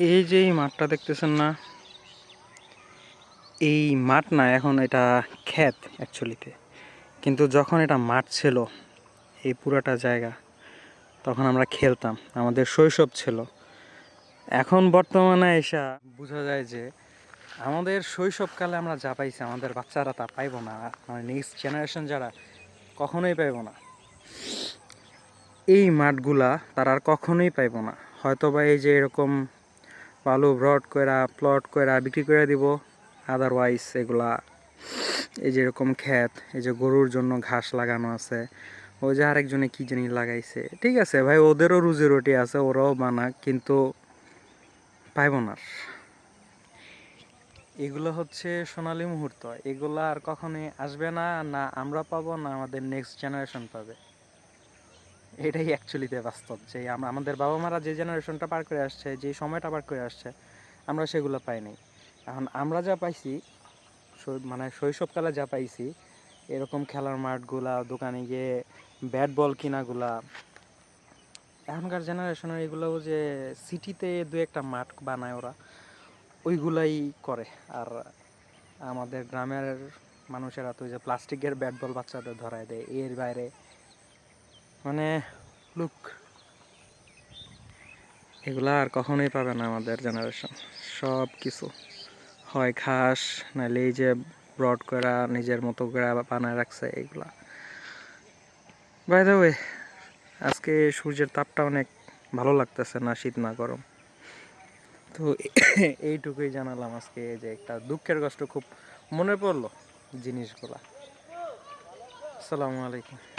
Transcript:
এই যে এই মাঠটা দেখতেছেন না, এই মাঠ না এখন এটা ক্ষেত অ্যাকচুয়ালিতে কিন্তু যখন এটা মাঠ ছিল, এই পুরাটা জায়গা, তখন আমরা খেলতাম, আমাদের শৈশব ছিল। এখন বর্তমানে এসা বোঝা যায় যে, আমাদের শৈশবকালে আমরা যা পাইছি, আমাদের বাচ্চারা তা পাইব না মানে নেক্সট জেনারেশন যারা, কখনোই পাইব না। এই মাঠগুলা তারা আর কখনোই পাইব না। হয়তো বা এই যে এরকম বালু ব্রড কইরা, প্লট কইরা বিক্রি করে দিব। আদারওয়াইজ এগুলা এই যে এরকম ক্ষেত, এই যে গরুর জন্য ঘাস লাগানো আছে ওই যে আরেকজনে কি জিনিস লাগাইছে। ঠিক আছে ভাই, ওদেরও রুজি রুটি আছে, ওরাও বানাক, কিন্তু পাইব না। এগুলো হচ্ছে সোনালী মুহূর্ত, এগুলো আর কখনোই আসবে না না আমরা পাবো, না আমাদের নেক্সট জেনারেশন পাবে। এটাই অ্যাকচুয়ালিতে বাস্তব, যে আমাদের বাবা মারা যে জেনারেশনটা পার করে আসছে, যে সময়টা পার করে আসছে, আমরা সেগুলো পাইনি এখন আমরা যা পাইছি মানে শৈশবকালে যা পাইছি, এরকম খেলার মাঠগুলা, দোকানে গিয়ে ব্যাট বল কিনাগুলা, এখনকার জেনারেশনের এগুলো যে সিটিতে দু একটা মাঠ বানায় ওরা, ওইগুলাই করে। আর আমাদের গ্রামের মানুষেরা তো যে প্লাস্টিকের ব্যাট বল বাচ্চাদের ধরায় দেয়, এর বাইরে মানে লুক এগুলা আর কখনোই পাবে না আমাদের জেনারেশন সব কিছু হয় ঘাস নাহলে এই যে ব্রড করা, নিজের মতো করে বানায় রাখছে এইগুলা বাই দ্য ওয়ে আজকে সূর্যের তাপটা অনেক ভালো লাগতেছে না শীত না গরম। তো এইটুকুই জানালাম আজকে যে একটা দুঃখের কষ্ট খুব মনে পড়ল জিনিসগুলা। আসসালামু আলাইকুম।